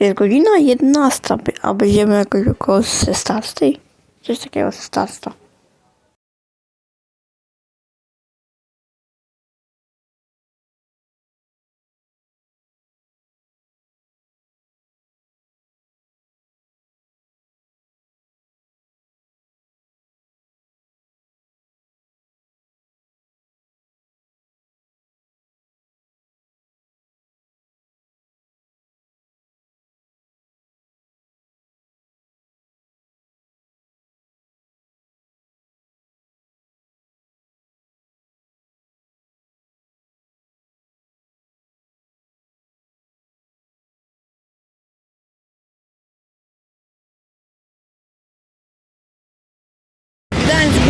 Jest godzina 11, a będziemy jakoś około 16. Coś takiego 16. dance